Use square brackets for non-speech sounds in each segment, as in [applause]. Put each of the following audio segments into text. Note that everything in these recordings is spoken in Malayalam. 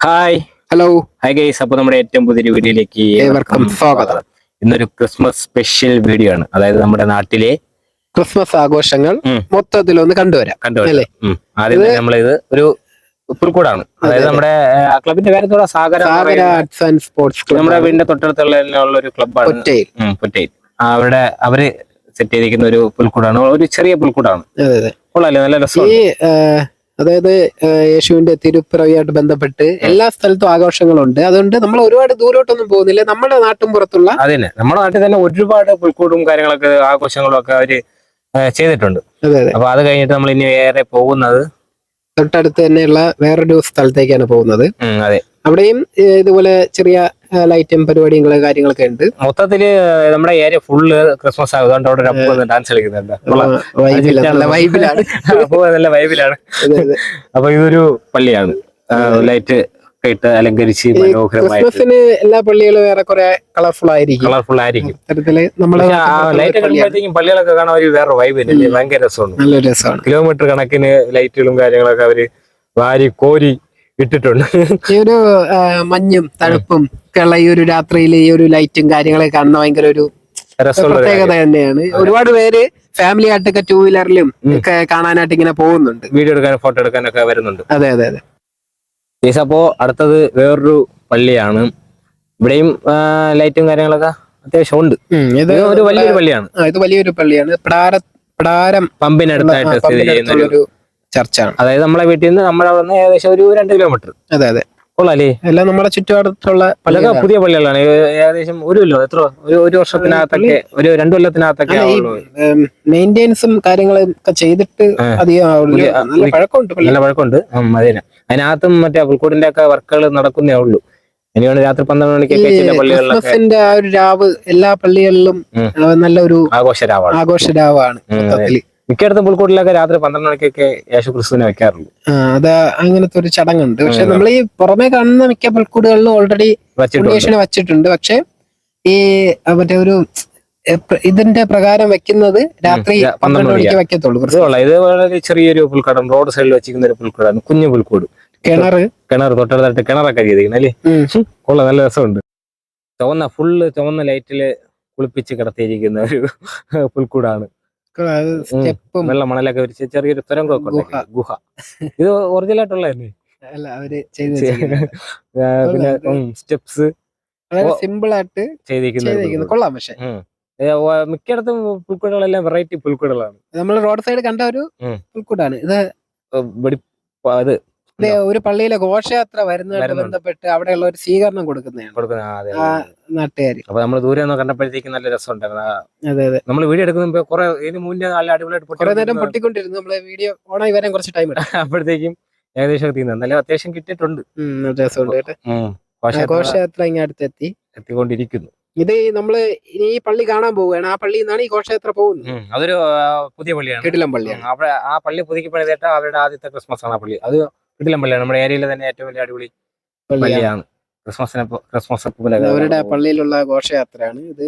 ഹായ് ഹലോ ഹായ് ഗൈസ് അപ്പൊ നമ്മുടെ ഏറ്റവും പുതിയൊരു വീഡിയോയിലേക്ക് ഏവർക്കും സ്വാഗതം. ഇന്നൊരു ക്രിസ്മസ് സ്പെഷ്യൽ വീഡിയോ ആണ്. അതായത് നമ്മുടെ നാട്ടിലെ ക്രിസ്മസ് ആഘോഷങ്ങൾ മൊത്തത്തിൽ ഒന്ന് കണ്ടുവരാം. കണ്ടുവരാം? ആദ്യം നമ്മൾ നമ്മളിത് ഒരു പുൽക്കൂടാണ്. അതായത് നമ്മുടെ ക്ലബിന്റെ പേരത്തോടെ സാഗര ആർട്സ് ആൻഡ് സ്പോർട്സ് നമ്മുടെ ക്ലബ് വീടിന്റെ തൊട്ടടുത്തുള്ള ഒരു ക്ലബ്ബാണ് പൊറ്റയിൽ. അവിടെ അവർ സെറ്റ് ചെയ്തിരിക്കുന്ന ഒരു പുൽക്കൂടാണ്. ഒരു ചെറിയ പുൽക്കൂടാണ്. കൊള്ളാല്ലേ നല്ല ആ, അതായത് യേശുവിന്റെ തിരുപ്പിറവിയായിട്ട് ബന്ധപ്പെട്ട് എല്ലാ സ്ഥലത്തും ആഘോഷങ്ങളുണ്ട്. അതുകൊണ്ട് നമ്മൾ ഒരുപാട് ദൂരോട്ടൊന്നും പോകുന്നില്ല. നമ്മുടെ നാട്ടും പുറത്തുള്ള അതന്നെ. നമ്മുടെ നാട്ടിൽ തന്നെ ഒരുപാട് പുൽക്കൂടും കാര്യങ്ങളൊക്കെ ആഘോഷങ്ങളും ഒക്കെ അവർ ചെയ്തിട്ടുണ്ട്. അതെ അതെ. അപ്പൊ അത് കഴിഞ്ഞിട്ട് നമ്മൾ ഇനി ഏറെ പോകുന്നത് തൊട്ടടുത്ത് തന്നെയുള്ള വേറൊരു സ്ഥലത്തേക്കാണ് പോകുന്നത്. അതെ. അവിടെയും ഇതുപോലെ ചെറിയ ലൈറ്റും പരിപാടിയും കാര്യങ്ങളൊക്കെ ഉണ്ട്. മൊത്തത്തിൽ നമ്മുടെ ഏരിയ ഫുള്ള് ക്രിസ്മസ് ആയതുകൊണ്ട് അവിടെ ഒരു അപ്പു ഡാൻസ് കളിക്കുന്നുണ്ട് വൈബിലാണ് നല്ല വൈബിലാണ് അപ്പു നല്ല വൈബിലാണ് അപ്പൊ ഇതൊരു പള്ളിയാണ്. ലൈറ്റ് ഇട്ട് അലങ്കരിച്ച് മനോഹരമായിട്ട്. ക്രിസ്മസിന് എല്ലാ പള്ളികളും ഏറെക്കുറെ കളർഫുൾ ആയിരിക്കും. കളർഫുൾ ആയിരിക്കും. തരത്തിൽ നാട്ടിൻപുറത്തുള്ള ലൈറ്റ്. കണ്ടുമ്പോഴത്തേക്കും പള്ളികളൊക്കെ കാണാൻ ഒരു വേറെ വൈബ് തന്നെ ഭയങ്കര രസമാണ്. നല്ല രസമാണ്. കിലോമീറ്റർ കണക്കിന് ലൈറ്റുകളും കാര്യങ്ങളൊക്കെ അവർ വാരി കോരി ഇട്ടിട്ടുണ്ട്. ഈ ഒരു മഞ്ഞും തണുപ്പും ഒക്കെ ഉള്ള ഈ ഒരു രാത്രിയിൽ ഈ ഒരു ലൈറ്റും കാര്യങ്ങളൊക്കെ കാണുന്ന ഭയങ്കര ഒരു പ്രത്യേകത തന്നെയാണ്. ഒരുപാട് പേര് ഫാമിലി ആയിട്ടൊക്കെ ടൂ വീലറിലും ഒക്കെ കാണാനായിട്ട് ഇങ്ങനെ പോകുന്നുണ്ട്. വീഡിയോ എടുക്കാനും ഫോട്ടോ എടുക്കാനൊക്കെ വരുന്നുണ്ട്. അതെ അതെ അതെ. അപ്പോ അടുത്തത് വേറൊരു പള്ളിയാണ്. ഇവിടെയും ലൈറ്റും കാര്യങ്ങളൊക്കെ അത്യാവശ്യം ഉണ്ട്. ഇത് ഒരു വലിയൊരു പള്ളിയാണ്. ഇത് വലിയൊരു പള്ളിയാണ്. പ്രാര പ്രാരം പമ്പിനടുത്തായിട്ട് സ്ഥിതി ചെയ്യുന്ന ഒരു ചർച്ചാണ്. അതായത് നമ്മളെ വീട്ടിൽ നിന്ന് നമ്മുടെ അവിടെ നിന്ന് ഏകദേശം ഒരു രണ്ട് കിലോമീറ്റർ. അതെ അതെ. കൊള്ളാലേ എല്ലാം നമ്മുടെ ചുറ്റുപാടത്തുള്ള പല. പുതിയ പള്ളികളാണ്. ഏകദേശം ഒരു കൊല്ലോ എത്ര ഒരു ഒരു വർഷത്തിനകത്തൊക്കെ ഒരു രണ്ടു കൊല്ലത്തിനകത്തൊക്കെ മെയിന്റെയിൻസും കാര്യങ്ങളും ഒക്കെ ചെയ്തിട്ട് നല്ല പഴക്കമുണ്ട് അതെ നല്ല പഴക്കമുണ്ട്. അതിന് അതിനകത്തും മറ്റേ പുൽക്കൂടിന്റെ ഒക്കെ വർക്കുകൾ നടക്കുന്നേ ഉള്ളൂ. ഇനിയാണ് രാത്രി പന്ത്രണ്ട് മണിക്കൊക്കെ ചില പള്ളികളിലൊക്കെ ആ ഒരു രാവ് എല്ലാ പള്ളികളിലും നല്ലൊരു ആഘോഷരാവാണ്. ആഘോഷ രാവാണ് ആഘോഷ അതെ. മൊത്തത്തിൽ. മിക്കയിടത്തും പുൽക്കൂട്ടിലൊക്കെ രാത്രി പന്ത്രണ്ട് മണിക്കൊക്കെ യേശു ക്രിസ്തുവിനെ വെക്കാറുള്ളൂ അത് അങ്ങനത്തെ ഒരു ചടങ്ങുണ്ട്. പക്ഷെ. നമ്മൾ ഈ പുറമെ കാണുന്ന മിക്ക പുൽക്കൂടുകളിലും ഓൾറെഡി വെച്ചിട്ടുണ്ട്. ഉണ്ണിയേശുവിനെ വെച്ചിട്ടുണ്ട്. പക്ഷെ ഈ മറ്റേ ഒരു ഇതിന്റെ പ്രകാരം വെക്കുന്നത് രാത്രി പന്ത്രണ്ട് മണിക്ക്. വെക്കത്തുള്ളൂ. ഇത് വളരെ ചെറിയൊരു പുൽക്കടം റോഡ് സൈഡിൽ വെച്ചിരിക്കുന്ന ഒരു പുൽക്കൂടാണ് കുഞ്ഞു പുൽക്കൂട്. കിണർ. കിണർ തൊട്ടടുത്തായിട്ട് കിണറൊക്കെ ചെയ്തിരിക്കുന്നത് അല്ലേ? ഉം. നല്ല രസമുണ്ട്. ചുവന്ന ഫുള്ള് ചുവന്ന ലൈറ്റിൽ കുളിപ്പിച്ച് കിടത്തിയിരിക്കുന്ന ഒരു പുൽക്കൂടാണ്. സ്റ്റെപ്പും വെള്ള മണലൊക്കെ വിരിച്ച് ചെറിയൊരു തുരങ്കമൊക്കെ ഗുഹ. ഗുഹ. ഇത് ഒറിജിനൽ ആയിട്ടുള്ള തന്നെ അല്ല അവർ ചെയ്ത്. പിന്നെ സ്റ്റെപ്സ്. വളരെ സിമ്പിൾ ആയിട്ട് ചെയ്തിരിക്കുന്ന ചെയ്തിരിക്കുന്നത്. കൊള്ളാം പക്ഷെ. മിക്കയിടത്തും പുൽക്കൂടുകളെല്ലാം വെറൈറ്റി പുൽക്കൂടുകളാണ്. നമ്മൾ റോഡ് സൈഡ് കണ്ട ഒരു പുൽക്കൂടാണ്. ഇത് വെടി ഇത് ഒരു പള്ളിയിലെ ഘോഷയാത്ര വരുന്നതായിട്ട്. ബന്ധപ്പെട്ട് അവിടെയുള്ള ഒരു സ്വീകരണം കൊടുക്കുന്നതാണ്. ആ അപ്പൊ നമ്മൾ ദൂരെ നിന്ന് കണ്ടപ്പോഴത്തേക്ക് നല്ല രസമുണ്ടായിരുന്നു. അതെ അതെ. നമ്മൾ വീഡിയോ എടുക്കുന്ന കുറെ ഇതിന് മുന്നേ നല്ല അടിപൊളിയായിട്ട് കുറെ നേരം പൊട്ടി പൊട്ടിക്കൊണ്ടിരുന്നു. നമ്മൾ വീഡിയോ ഓണായി വരാൻ കുറച്ച് ടൈം എടുക്കും [laughs] അപ്പോഴത്തേക്കും ഏകദേശം തീർന്നു എന്നാലും അത്യാവശ്യം കിട്ടിയിട്ടുണ്ട്. ഘോഷയാത്ര അടുത്തെത്തി. എത്തിക്കൊണ്ടിരിക്കുന്നു. ഇത് നമ്മൾ ഇനി ഈ പള്ളി കാണാൻ പോവുകയാണ്. ആ പള്ളിയിൽ നിന്നാണ് ഈ ഘോഷയാത്ര പോകുന്നത്. അതൊരു പുതിയ പള്ളിയാണ്. കിടിലം പള്ളിയാണ്. അവിടെ ആ പള്ളി പുതുക്കി പണിതേട്ട അവരുടെ ആദ്യത്തെ ക്രിസ്മസ് ആണ് ആ പള്ളി. അത് കിടിലം പള്ളിയാണ് നമ്മുടെ ഏരിയയിലെ തന്നെ ഏറ്റവും വലിയ അടിപൊളി പള്ളിയാണ്. ക്രിസ്മസിനെ ക്രിസ്മസ് അവരുടെ പള്ളിയിലുള്ള ഘോഷയാത്രയാണ് ഇത്.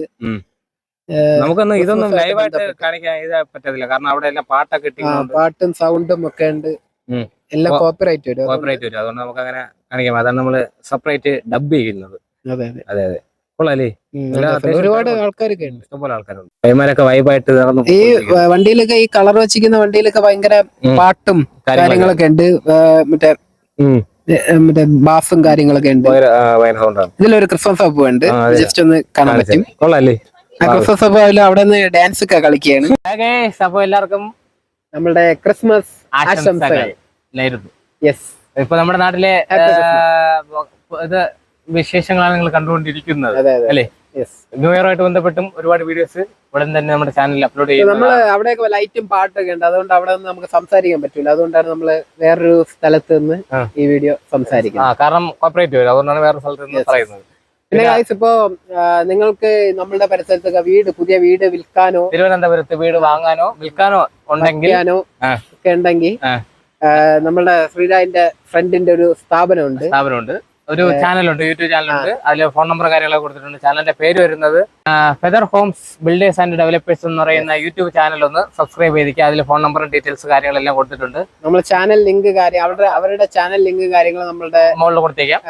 നമുക്കൊന്ന് ഇതൊന്നും ലൈവായിട്ട് കാണിക്കാൻ ഇത് പറ്റത്തില്ല. കാരണം അവിടെ എല്ലാം പാട്ടൊക്കെ പാട്ടും സൗണ്ടും ഒക്കെ ഉണ്ട്. എല്ലാം കോപ്പറേറ്റ് വരും. അതുകൊണ്ട് കോപ്പറേറ്റ് വരും. അതുകൊണ്ട് നമുക്ക് അങ്ങനെ കാണിക്കാം. അതാണ് നമ്മൾ സെപ്പറേറ്റ് ഡബ് ചെയ്യുന്നത്. അതെ അതെ. അതെ അതെ. കൊള്ളാല്ലേ ഒരുപാട് ആൾക്കാരൊക്കെ ഉണ്ട്. ഇഷ്ടംപോലെ ആൾക്കാരുണ്ട്. പയ്യന്മാരൊക്കെ വൈബായിട്ട് നടന്നു ഈ വണ്ടിയിലൊക്കെ ഈ കളർ വെച്ചിരിക്കുന്ന വണ്ടിയിലൊക്കെ ഭയങ്കര പാട്ടും കാര്യങ്ങളൊക്കെ. ഉണ്ട്. മറ്റേ മറ്റേ ബാഫും കാര്യങ്ങളൊക്കെ ഉണ്ട്. ഇതിലൊരു ക്രിസ്മസ് അപ്പ് ഉണ്ട്. ജസ്റ്റ് ഒന്ന് കാണാൻ പറ്റും. കൊള്ളാല്ലേ ആ ക്രിസ്മസ് അപ്പ് അതിൽ അവിടെ നിന്ന് ഡാൻസ് ഒക്കെ കളിക്കുകയാണ്. അപ്പൊ എല്ലാവർക്കും നമ്മുടെ ക്രിസ്മസ് ആശംസകൾ യെസ് ഇപ്പൊ നമ്മുടെ നാട്ടിലെ ഇത് വിശേഷങ്ങളാണ് നിങ്ങൾ കണ്ടുകൊണ്ടിരിക്കുന്നത് അല്ലേ? ന്യൂ ഇയറുമായിട്ട് ബന്ധപ്പെട്ടും ഒരുപാട് വീഡിയോസ് ഇവിടെ തന്നെ നമ്മുടെ ചാനലിൽ അപ്ലോഡ് ചെയ്യും നമ്മൾ അവിടെയൊക്കെ ലൈറ്റും പാട്ടൊക്കെ ഉണ്ട്. അതുകൊണ്ട് അവിടെ നിന്ന് നമുക്ക് സംസാരിക്കാൻ പറ്റൂല. അതുകൊണ്ടാണ് നമ്മൾ വേറൊരു സ്ഥലത്ത് നിന്ന് ഈ വീഡിയോ ആ സംസാരിക്കുന്നത് കാരണം കോപ്പറേറ്റ് വരും. അതുകൊണ്ടാണ് വേറെ സ്ഥലത്ത് നിന്ന്. പറയുന്നത്. പിന്നെ ഗായ്സ് ഇപ്പോ നിങ്ങൾക്ക് നമ്മളുടെ പരിസരത്തൊക്കെ വീട് പുതിയ വീട് വിൽക്കാനോ തിരുവനന്തപുരത്ത് വീട് വാങ്ങാനോ വിൽക്കാനോ ഉണ്ടെങ്കിൽ ഒക്കെ ഉണ്ടെങ്കിൽ. നമ്മളുടെ ശ്രീരാജിന്റെ ഫ്രണ്ടിന്റെ ഒരു സ്ഥാപനമുണ്ട്. സ്ഥാപനമുണ്ട്. ഒരു ചാനലുണ്ട് യൂട്യൂബ് ചാനലുണ്ട്. അതിൽ ഫോൺ നമ്പർ കാര്യങ്ങളൊക്കെ കൊടുത്തിട്ടുണ്ട്. ചാനലിന്റെ പേര് വരുന്നത് feather homes builders and developers എന്ന് പറയുന്ന യൂട്യൂബ് ചാനൽ ഒന്ന് സബ്സ്ക്രൈബ് ചെയ്തിരിക്കുക. അതിൽ ഫോൺ നമ്പറും ഡീറ്റെയിൽസ് കാര്യങ്ങളെല്ലാം കൊടുത്തിട്ടുണ്ട്. നമ്മൾ ചാനൽ ലിങ്ക് കാര്യം അവരുടെ അവരുടെ ചാനൽ ലിങ്ക് കാര്യങ്ങൾ നമ്മളുടെ മുകളിൽ കൊടുത്തേക്കാം.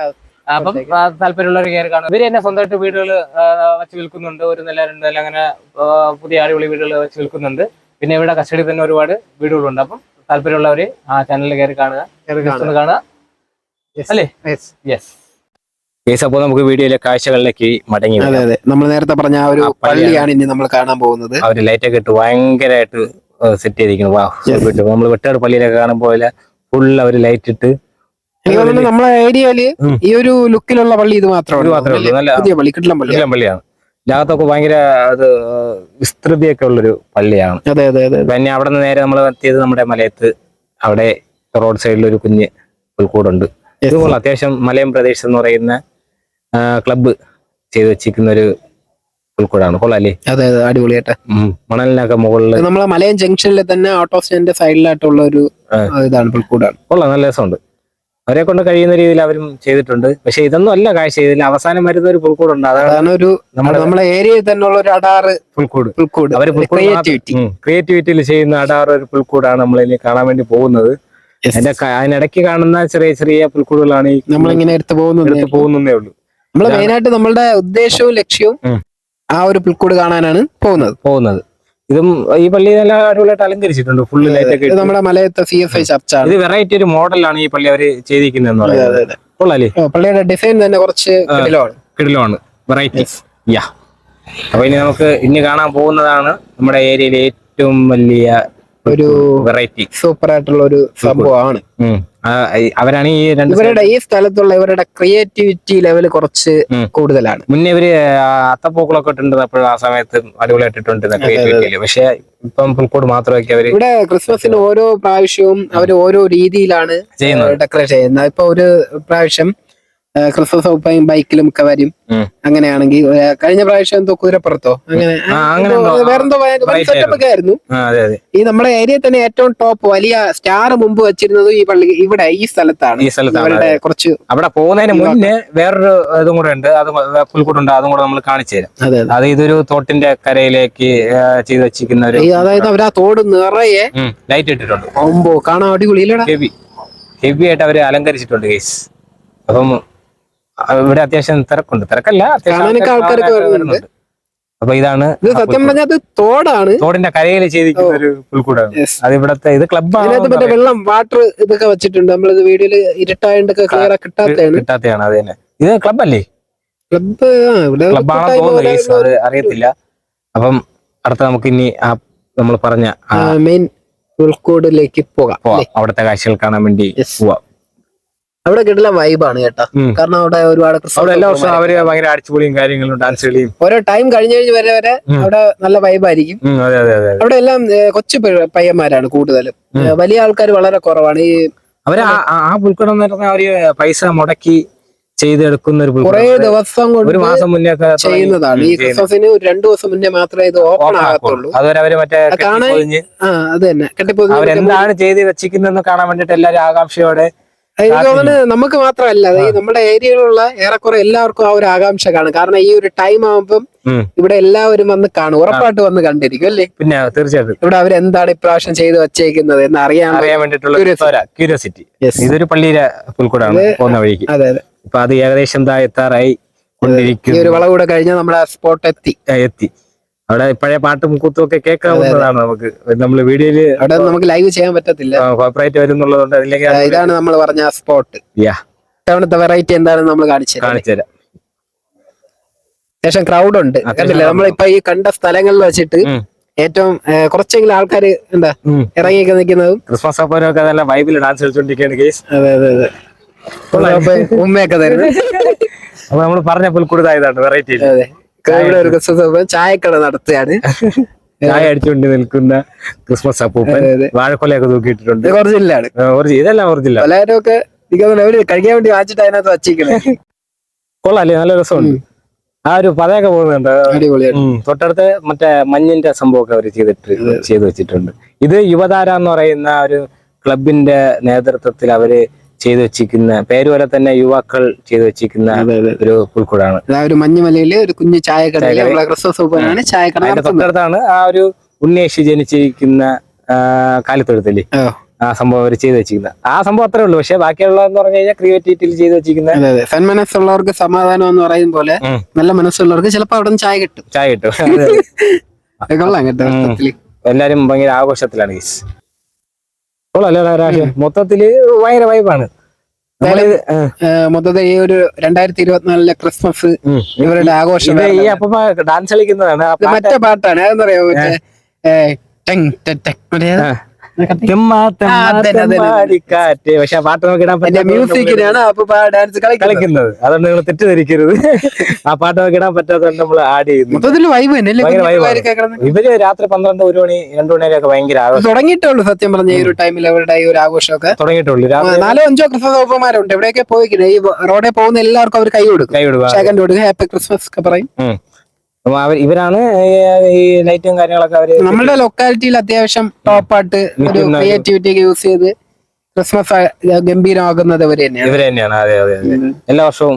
അപ്പം താല്പര്യമുള്ളവർ കയറി കാണും. ഇവർ തന്നെ സ്വന്തമായിട്ട് വീടുകൾ വെച്ച് വിൽക്കുന്നുണ്ട്. ഒരു നില രണ്ട് നില അങ്ങനെ പുതിയ അടിപൊളി വീടുകൾ വെച്ച് വിൽക്കുന്നുണ്ട്. പിന്നെ ഇവിടെ കസ്റ്റഡി തന്നെ ഒരുപാട് വീടുകളുണ്ട്. അപ്പം താല്പര്യമുള്ളവർ ആ ചാനലിൽ കയറി കാണുക. കാണുക. അല്ലേ? യെസ് കേസ് അപ്പോൾ നമുക്ക് വീഡിയോയിലെ കാഴ്ചകളിലേക്ക് മടങ്ങി അതെ അതെ. നമ്മൾ നേരത്തെ പറഞ്ഞ ആ ഒരു പള്ളിയാണ്. ഇനി നമ്മൾ കാണാൻ പോകുന്നത്. അവർ ലൈറ്റ് ഒക്കെ ഇട്ട് ഭയങ്കരമായിട്ട് സെറ്റ് ചെയ്തിരിക്കുന്നു. വാ നമ്മൾ വെട്ടാട് പള്ളിയിലൊക്കെ കാണുമ്പോൾ ഫുൾ അവർ ലൈറ്റ് ഇട്ട് നമ്മളെ ഏരിയയിൽ ഈ ഒരു ലുക്കിലുള്ള പള്ളി ഇത് മാത്രമേ നല്ല- പള്ളി പള്ളിയാണ്. ലാഗത്തൊക്കെ ഭയങ്കര അത് വിസ്തൃതിയൊക്കെ ഉള്ളൊരു പള്ളിയാണ്. അതെ അതെ അതെ പിന്നെ അവിടെ നിന്ന് നേരെ നമ്മൾ എത്തിയത് നമ്മുടെ മലയത്ത്. അവിടെ റോഡ് സൈഡിൽ ഒരു കുഞ്ഞ് പുൽക്കൂടുണ്ട്. ഇത് കൊള്ളാം അത്യാവശ്യം മലയം പ്രദേശം എന്ന് പറയുന്ന ക്ലബ്ബ് ചെയ്ത് വെച്ചിരിക്കുന്ന ഒരു ഉൾക്കൂടാണ് കൊള്ളാല്ലേ? അതെ അതെ അടിപൊളിയായിട്ട്. മണലിനൊക്കെ മുകളിൽ നമ്മളെ മലയം ജംഗ്ഷനിൽ തന്നെ ഔട്ട് ഓഫ് സ്റ്റാൻഡിന്റെ സൈഡിലായിട്ടുള്ള ഒരു. ഇതാണ് പുൽക്കൂടാണ്. കൊള്ളാം നല്ല രസമുണ്ട്. അവരെ കൊണ്ട് കഴിയുന്ന രീതിയിൽ അവരും ചെയ്തിട്ടുണ്ട്. പക്ഷെ ഇതൊന്നും അല്ല കാഴ്ച ചെയ്തില്ല അവസാനം വരുന്ന ഒരു പുൽക്കൂടുണ്ട്. അതാണ് ഒരു നമ്മുടെ ഏരിയയിൽ തന്നെ ഉള്ള ഒരു അടാറ് പുൽക്കൂട്. പുൽക്കൂട്. അവർ ക്രിയേറ്റിവിറ്റി ക്രിയേറ്റിവിറ്റിയിൽ ചെയ്യുന്ന അടാറ് ഒരു പുൽക്കൂടാണ് നമ്മൾ ഇനി കാണാൻ വേണ്ടി പോകുന്നത്. അതിന്റെ അതിനിടയ്ക്ക് കാണുന്ന ചെറിയ ചെറിയ പുൽക്കൂടുകളാണ് നമ്മളിങ്ങനെ എടുത്തു പോകുന്നത് പോകുന്നേ ഉള്ളൂ. നമ്മൾ മെയിനായിട്ട് നമ്മളുടെ ഉദ്ദേശവും ലക്ഷ്യവും. ആ ഒരു പുൽക്കൂട് കാണാനാണ് പോകുന്നത്. പോകുന്നത്. ഇതും ഈ പള്ളി നല്ല അടിപൊളിയായിട്ട് അലങ്കരിച്ചിട്ടുണ്ട്. ഫുള്ള് ലൈറ്റ് ഒക്കെ. നമ്മുടെ മലയത്തെ സി എഫ് ഐ ചർച്ച ഇത് വെറൈറ്റി ഒരു മോഡലാണ് ഈ പള്ളി അവർ ചെയ്തിരിക്കുന്നതെന്ന് പറയുന്നത്. കൊള്ളാലേ? ഓ, പള്ളിയുടെ ഡിസൈൻ തന്നെ കുറച്ച് കിടിലമാണ്. വെറൈറ്റീസ് വെറൈറ്റി യാ അപ്പൊ ഇനി നമുക്ക് ഇനി കാണാൻ പോകുന്നതാണ് നമ്മുടെ ഏരിയയിലെ ഏറ്റവും വലിയ ഒരു വെറൈറ്റി സൂപ്പർ. ആയിട്ടുള്ള ഒരു സംഭവമാണ് അവരാണ് ഈ രണ്ട് ഇവരുടെ ഈ സ്ഥലത്തുള്ള ഇവരുടെ ക്രിയേറ്റിവിറ്റി ലെവൽ കുറച്ച് കൂടുതലാണ്. മുന്നേ ഇവർ അത്തപ്പൂക്കളൊക്കെ ഇട്ടിട്ടുണ്ട് ആ സമയത്ത് അടിപൊളിയായിട്ടിട്ടുണ്ട് പക്ഷേ പക്ഷെ ഇപ്പം പുൽക്കോട് മാത്രമൊക്കെ അവർ ഇവിടെ ക്രിസ്മസിന് ഓരോ പ്രാവശ്യവും അവർ ഓരോ രീതിയിലാണ് ഡെക്കറേറ്റ് ചെയ്യുന്നത്. ഇപ്പൊ ഒരു പ്രാവശ്യം ക്രിസ്മസ് ഒപ്പം ബൈക്കിലും ഒക്കെ വരും. അങ്ങനെയാണെങ്കിൽ കഴിഞ്ഞ പ്രാവശ്യം എന്തോ കുതിരപ്പുറത്തോ? അങ്ങനെ വേറെന്തോ സെറ്റപ്പൊക്കെ സെറ്റപ്പ് ഒക്കെ ആയിരുന്നു. ഈ നമ്മുടെ ഏരിയയിൽ തന്നെ ഏറ്റവും ടോപ്പ് വലിയ സ്റ്റാർ മുമ്പ് വെച്ചിരുന്നത് ഈ പള്ളി ഇവിടെ ഈ സ്ഥലത്താണ്. ഈ സ്ഥലത്താണ് കുറച്ച് അവിടെ പോകുന്നതിന് മുന്നേ വേറൊരു ഇതും കൂടെ ഉണ്ട്. അത് പുൽക്കൂട്ടുണ്ട് അതും കൂടെ നമ്മൾ കാണിച്ചു തരാം. അതെ ഇതൊരു തോട്ടിന്റെ കരയിലേക്ക് ചെയ്തു വെച്ചിരിക്കുന്ന ഒരു അതായത് അവർ ആ തോട് നിറയെ ലൈറ്റ് ഇട്ടിട്ടുണ്ട്. കാണാൻ അടിപൊളി ഹെവി ഹെവി ആയിട്ട് അവർ അലങ്കരിച്ചിട്ടുണ്ട് കേസ് അപ്പം ഇവിടെ അത്യാവശ്യം തിരക്കുണ്ട്. തിരക്കല്ല അത്യാവശ്യം. അപ്പൊ ഇതാണ് ഇത് സത്യം പറഞ്ഞാൽ അത് തോടാണ്. തോടിന്റെ കരയിൽ ചെയ്തിരിക്കുന്ന ഒരു പുൽക്കൂടാണ്. അത് ഇവിടത്തെ ഇത് ക്ലബാണ് മറ്റേ വെള്ളം വാട്ടർ ഇതൊക്കെ വെച്ചിട്ടുണ്ട്. നമ്മളിത് വീഡിയോയിൽ ഇരുട്ടായോണ്ടൊക്കെ ക്ലിയർ കിട്ടാത്തതാണ്. കിട്ടാത്തതാണ് അത് തന്നെ. ഇത് ക്ലബ്ബല്ലേ ക്ലബ്ബ് ഇവിടെ ക്ലബ്ബാണെന്ന് തോന്നുന്നു അത് അറിയത്തില്ല. അപ്പം അടുത്ത നമുക്ക് ഇനി ആ നമ്മൾ പറഞ്ഞ ആ മെയിൻ ഉൾക്കോടിലേക്ക് പോകാം അവിടുത്തെ കാഴ്ചകൾ കാണാൻ വേണ്ടി. പോവാം. അവിടെ കിട്ടുന്ന വൈബാണ് കേട്ടോ. കാരണം അവിടെ ഒരുപാട് ക്രിസ്മസ് അവിടെ എല്ലാ വർഷവും അവർ ഭയങ്കര അടിച്ചുപൊളിയും കാര്യങ്ങളും ഡാൻസ് കളിയും. ഓരോ ടൈം കഴിഞ്ഞ് കഴിഞ്ഞ് വരെ വരെ അവിടെ നല്ല വൈബായിരിക്കും അവിടെ എല്ലാം കൊച്ചു പയ്യന്മാരാണ് കൂടുതലും. വലിയ ആൾക്കാർ വളരെ കുറവാണ്. ഈ അവർ ആ- പുൽക്കടം ആ എന്ന് പറഞ്ഞാൽ അവർ പൈസ മുടക്കി ചെയ്തെടുക്കുന്ന ഒരു കുറെ ദിവസം കൊണ്ട് ഒരു മാസം മുന്നേ ചെയ്യുന്നതാണ്. ഈ. ക്രിസ്മസിന് ഒരു രണ്ടു ദിവസം മുന്നേ മാത്രമേ ഇത് ഓപ്പൺ ആകത്തുള്ളൂ. അതുവരെ അവർ മറ്റേ അത് കാണാൻ- അത് തന്നെ. കെട്ടിപ്പോ അവരെന്താണ് ചെയ്ത് വെച്ചിരിക്കുന്നതെന്ന് കാണാൻ വേണ്ടിട്ട് എല്ലാരും ആകാംക്ഷയോടെ എനിക്ക് തോന്നുന്നു നമുക്ക് മാത്രമല്ല നമ്മുടെ ഏരിയയിലുള്ള ഏറെക്കുറെ എല്ലാവർക്കും ആ ഒരു ആകാംക്ഷ കാണും. കാരണം ഈ ഒരു ടൈം ആകുമ്പം ഇവിടെ എല്ലാവരും വന്ന് കാണും. ഉറപ്പായിട്ട് വന്ന് കണ്ടിരിക്കും അല്ലേ? പിന്നെ തീർച്ചയായിട്ടും. ഇവിടെ അവരെന്താണ് ഇപ്രാവശ്യം ചെയ്ത് വച്ചേക്കുന്നത് എന്ന് അറിയാൻ അറിയാൻ. ക്യൂരിയോസിറ്റി ഇതൊരു പള്ളിയിലെ പുൽക്കൂടാണ് പോകുന്ന വഴിക്ക്. അതെ അതെ. ഇപ്പൊ അത് ഏകദേശം എത്താറായി ഈ കൊണ്ടിരിക്കുന്നു. ഒരു വളവ് കൂടെ കഴിഞ്ഞാൽ നമ്മുടെ സ്പോട്ട് എത്തി എത്തി. അവിടെ പഴയ പാട്ടും കൂത്തും ഒക്കെ കേൾക്കാവുന്നതാണ് നമുക്ക്. നമ്മൾ വീഡിയോയിൽ അവിടെ നമുക്ക് ലൈവ് ചെയ്യാൻ പറ്റത്തില്ല. കോപ്പറേറ്റ് വരുന്നുള്ളതുകൊണ്ട് അതിലേക്ക് ആ, ഇതാണ് നമ്മൾ പറഞ്ഞ സ്പോട്ട് യാ ഇത്തവണത്തെ വെറൈറ്റി എന്താണെന്ന് നമ്മൾ കാണിച്ചു കാണിച്ചുതരാം കാണിച്ചു തരാം. അത്യാവശ്യം ക്രൗഡ് ഉണ്ട്. കണ്ടില്ല? നമ്മളിപ്പോ ഈ കണ്ട സ്ഥലങ്ങളിൽ വെച്ചിട്ട് ഏറ്റവും കുറച്ചെങ്കിലും ആൾക്കാർ എന്താ ഇറങ്ങി ഇറങ്ങിയൊക്കെ നിൽക്കുന്നതും ക്രിസ്മസ് അപ്പോഴൊക്കെ നല്ല വൈബിൽ ഡാൻസ് കളിച്ചോണ്ടിരിക്കുകയാണ് കേസ് അതെ അതെ അതെ. ഉമ്മയൊക്കെ തരുന്നത്. അപ്പൊ നമ്മൾ പറഞ്ഞ പുൽക്കൂടുതായതാണ് വെറൈറ്റി അതെ. ചായക്കട നടത്തുകയാണ്. [laughs] ചായ അടിച്ചുകൊണ്ട് നിൽക്കുന്ന ക്രിസ്മസ് അപ്പൂപ്പൻ. വാഴക്കൊലയൊക്കെ തൂക്കിയിട്ടുണ്ട് ഒറിജിനലാണ്. ഇതെല്ലാം ഒറിജിനൽ എല്ലാവരും ഒക്കെ കഴിക്കാൻ വേണ്ടി വാങ്ങിച്ചിട്ട് അതിനകത്ത് വച്ചിരിക്കണേ. [laughs] കൊള്ളാല്ലേ നല്ല രസമുണ്ട്. ആ ഒരു പതയൊക്കെ പോകുന്നുണ്ട്. തൊട്ടടുത്ത് മറ്റേ മഞ്ഞിന്റെ സംഭവമൊക്കെ അവർ ചെയ്തിട്ട് ചെയ്തു വെച്ചിട്ടുണ്ട്. ഇത് യുവതാര എന്ന് പറയുന്ന ഒരു ക്ലബിന്റെ നേതൃത്വത്തിൽ അവർ ചെയ്തു വെച്ചിരിക്കുന്ന പേര് പോലെ തന്നെ യുവാക്കൾ ചെയ്തു വെച്ചിരിക്കുന്ന ഒരു പുൽക്കൂടാണ് ഒരു മഞ്ഞുമലയിൽ ഒരു കുഞ്ഞു ചായക്കടയിലാണ് ചായക്കട. അതിന്റെ. തൊട്ടടുത്താണ് ആ ഒരു ഉണ്ണിയേശു ജനിച്ചിരിക്കുന്ന ആ, കാലിത്തൊഴുത്തിൽ ആ സംഭവം അവർ ചെയ്തു വെച്ചിരിക്കുന്നത്. ആ സംഭവം അത്രേ ഉള്ളൂ. പക്ഷെ ബാക്കിയുള്ളതെന്ന് പറഞ്ഞു കഴിഞ്ഞാൽ ക്രിയേറ്റിവിറ്റിയിൽ ചെയ്തു വെച്ചിരിക്കുന്ന സന്മനസ്സുള്ളവർക്ക് സമാധാനം എന്ന് പറയും പോലെ നല്ല മനസ്സുള്ളവർക്ക് ചിലപ്പോ അവിടെ നിന്ന് ചായ കിട്ടും. ചായ കിട്ടും. [laughs] കൊള്ളാം. എല്ലാരും ഭയങ്കര ആഘോഷത്തിലാണ് ഗീസ് മൊത്തത്തിൽ ഭയങ്കര വൈബാണ് മൊത്തത്തിൽ ഈ ഒരു രണ്ടായിരത്തി ഇരുപത്തിനാലിലെ ക്രിസ്മസ്. ഇവരുടെ ആഘോഷം ഈ അപ്പം ഡാൻസ് കളിക്കുന്നതാണ്. മറ്റേ പാട്ടാണ്. അതെന്താ പറയാ തെമ്മാടിക്കാറ്റ്. പക്ഷെ ആ പാട്ട് നമുക്ക് ഇടാൻ പറ്റില്ല മ്യൂസിക്കിനാണ് ഡാൻസ് കളിക്കുന്നത്. അതുകൊണ്ട് നിങ്ങൾ തെറ്റിദ്ധരിക്കരുത്. ആ പാട്ട് നമുക്ക് ഇടാൻ പറ്റാത്തതുകൊണ്ട് നമ്മൾ ആഡ് ചെയ്യുന്നു. ഇവർ രാത്രി പന്ത്രണ്ട് ഒരു മണി രണ്ടു മണി വരെയൊക്കെ ഭയങ്കര ആഘോഷം. തുടങ്ങിയിട്ടേ ഉള്ളൂ സത്യം പറഞ്ഞ ഈ ഒരു ടൈമിൽ അവരുടെ ഈ ഒരു ആഘോഷമൊക്കെ. തുടങ്ങിയിട്ടുള്ളൂ നാലോ അഞ്ചോ ക്രിസ്മസ് ഓപ്പന്മാരുണ്ട് എവിടെയൊക്കെ പോയിക്കുന്നത് ഈ റോഡിൽ പോകുന്ന എല്ലാവർക്കും അവർ കൈ കൊടുക്കും. കൈ കൊടുക്കും. ഹാപ്പി ക്രിസ്മസ് ഒക്കെ പറയും. അവർ ഇവരാണ് ഈ- ലൈറ്റും കാര്യങ്ങളൊക്കെ അവർ നമ്മുടെ ലൊക്കാലിറ്റിയിൽ അത്യാവശ്യം ടോപ്പായിട്ട് ഒരു ക്രിയേറ്റിവിറ്റി ഒക്കെ യൂസ് ചെയ്ത് ക്രിസ്മസ് ഗംഭീരമാകുന്നത് ഗംഭീരമാക്കുന്നത് അവർ തന്നെയാണ്. ഇവർ തന്നെയാണ്. അതെ അതെ അതെ. എല്ലാ വർഷവും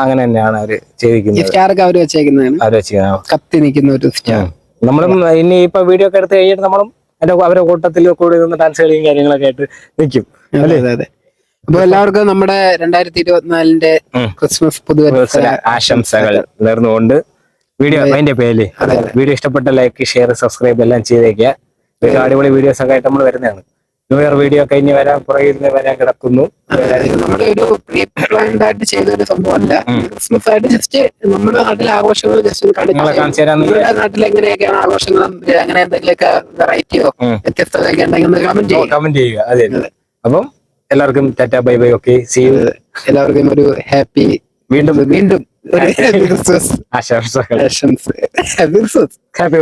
അങ്ങനെ തന്നെയാണ് അവർ ചെയ്തിരിക്കുന്നത്. സ്റ്റാർ ഒക്കെ അവർ വെച്ചേക്കുന്നതാണ്. അവർ വെച്ചിരിക്കുന്നത്. കത്തി നിൽക്കുന്ന ഒരു സ്റ്റാർ നമ്മളും ഇനി ഇപ്പൊ വീഡിയോ ഒക്കെ എടുത്ത് കഴിഞ്ഞിട്ട് നമ്മളും അതിന്റെ അവരുടെ കൂട്ടത്തിൽ കൂടി നിന്ന് ഡാൻസ് കളിയും കാര്യങ്ങളൊക്കെ ആയിട്ട് നിൽക്കും. അതെ അതെ അതെ. അപ്പൊ എല്ലാവർക്കും നമ്മുടെ രണ്ടായിരത്തി ഇരുപത്തിനാലിന്റെ ക്രിസ്മസ് പുതുവത്സര ആശംസകൾ നേർന്നുകൊണ്ട് വീഡിയോ അതിന്റെ പേര് വീഡിയോ ഇഷ്ടപ്പെട്ട ലൈക്ക് ഷെയർ സബ്സ്ക്രൈബ് എല്ലാം ചെയ്തേക്കുക. അടിപൊളി വീഡിയോസ് ഒക്കെ ആയിട്ട് നമ്മൾ വരുന്നതാണ് ന്യൂ ഇയർ വീഡിയോ കഴിഞ്ഞ് വരാൻ പുറകിൽ നിന്ന് വരാൻ കിടക്കുന്നു. നമ്മുടെ ഒരു പ്രീ പ്ലാൻഡ് ആയിട്ട് ചെയ്ത ഒരു സംഭവമല്ല ക്രിസ്മസ് ആയിട്ട് ജസ്റ്റ് നമ്മുടെ നാട്ടിലെ ആഘോഷങ്ങൾ ജസ്റ്റ് നാട്ടിൽ എങ്ങനെയൊക്കെയാണ് ആഘോഷങ്ങൾ? അങ്ങനെ എന്തെങ്കിലുമൊക്കെ വെറൈറ്റിയോ ഉണ്ടെങ്കിൽ കമന്റ് ചെയ്യുക. കമന്റ് ചെയ്യുക. അതെ അപ്പം എല്ലാവർക്കും tata bye bye okay see you എല്ലാവർക്കും ഒരു ഹാപ്പി വീണ്ടും വീണ്ടും. ഒരു happy ക്രിസ്മസ് ആശംസകൾ ആശംസ ഹാപ്പി